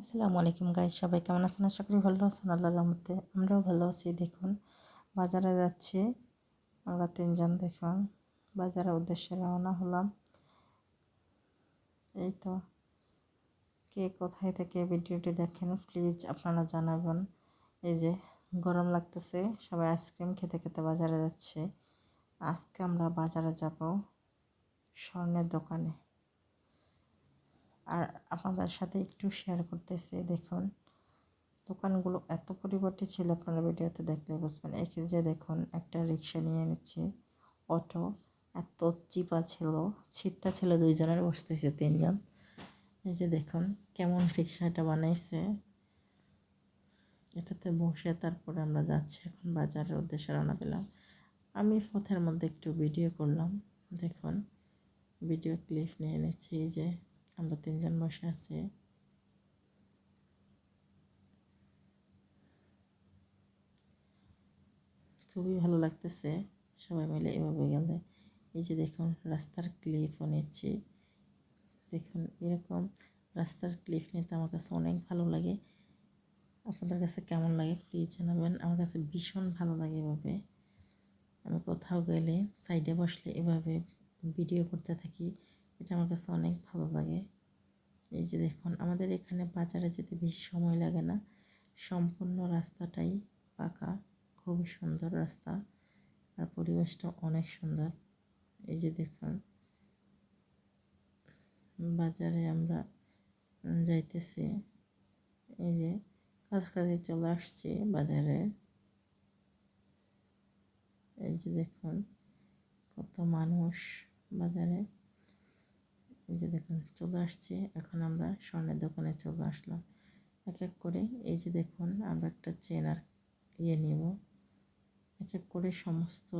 আসসালামু আলাইকুম গাইজ সবাই কেমন আছেন? আশা করি ভালো আছেন। আল্লাহর রহমতে আমরাও ভালো আছি। দেখুন, বাজারে যাচ্ছি। আমরা তিনজন দেখুন, বাজারের উদ্দেশ্যে রওনা হলাম। এই তো, কে কোথায় থেকে ভিডিওটি দেখেন প্লিজ আপনারা জানাবেন। এই যে, গরম লাগতেছে, সবাই আইসক্রিম খেতে খেতে বাজারে যাচ্ছে। আজকে আমরা বাজারে যাব স্বর্ণের দোকানে। আর আপনাদের সাথে একটু শেয়ার করতেছি, দেখুন। দোকানগুলো এত পরিবর্তে ছিল আপনারা ভিডিওতে দেখলে বুঝবেন। এই যে দেখুন, একটা রিক্সা নিয়ে নিচ্ছে, অটো। এত চিপা ছিল, ছিটটা ছিল দুইজনের বসতে হয়েছে তিনজন। এই যে দেখুন, কেমন রিক্সাটা বানাইছে। এটাতে বসে তারপরে আমরা যাচ্ছি এখন বাজারের উদ্দেশ্যে রওনা দিলাম। আমি পথের মধ্যে একটু ভিডিও করলাম। দেখুন ভিডিও ক্লিপ নিয়ে নিচ্ছি, এই যে আমরা তিনজন বসে আছি। খুবই ভালো লাগতেছে সবাই মিলে এভাবে গেলে। এই যে দেখুন, রাস্তার ক্লিপও নিচ্ছি। দেখুন, এরকম রাস্তার ক্লিপ নিতে আমার কাছে অনেক ভালো লাগে। আপনাদের কাছে কেমন লাগে প্লিজ জানাবেন। আমার কাছে ভীষণ ভালো লাগে এভাবে। আমি কোথাও গেলে সাইডে বসলে এভাবে ভিডিও করতে থাকি। এটা আমার কাছে অনেক ভালো লাগে। এই যে দেখুন, আমাদের এখানে বাজারে যেতে বেশি সময় লাগে না। সম্পূর্ণ রাস্তাটাই পাকা, খুবই সুন্দর রাস্তা আর পরিবেশটা অনেক সুন্দর। এই যে দেখুন, বাজারে আমরা যাইতেছি, এই যে কাছাকাছি চলে আসছি বাজারে। এই যে দেখুন, কত মানুষ বাজারে। এই যে দেখুন, চলে আসছে। এখন আমরা স্বর্ণের দোকানে চলে আসলাম। এক এক করে, এই যে দেখুন, আমরা একটা চেন আর ইয়ে নেব। এক এক করে সমস্ত,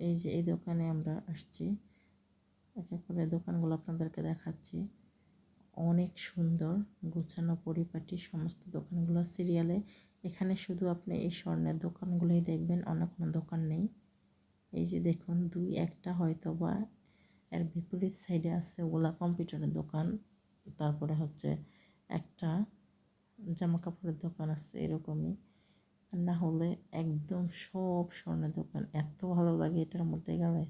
এই যে এই দোকানে আমরা আসছি। এক এক করে দোকানগুলো আপনাদেরকে দেখাচ্ছি। অনেক সুন্দর গোছানো পরিপাটি সমস্ত দোকানগুলো। সিরিয়ালে এখানে শুধু আপনি এই স্বর্ণের দোকানগুলোই দেখবেন, অন্য কোনো দোকান নেই। এই যে দেখুন, দুই একটা হয়তো বা এর বিপরীত সাইডে আছে ওলা কম্পিউটারের দোকান। তারপরে হচ্ছে একটা জামা কাপড়ের দোকান আছে এরকমই। না হলে একদম সব স্বর্ণের দোকান। এত ভালো লাগে এটার মধ্যে গেলে।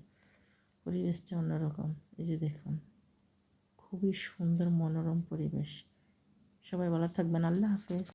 পরিবেশটা অন্যরকম। এই যে দেখুন, খুবই সুন্দর মনোরম পরিবেশ। সবাই ভালো থাকবেন। আল্লাহ হাফেজ।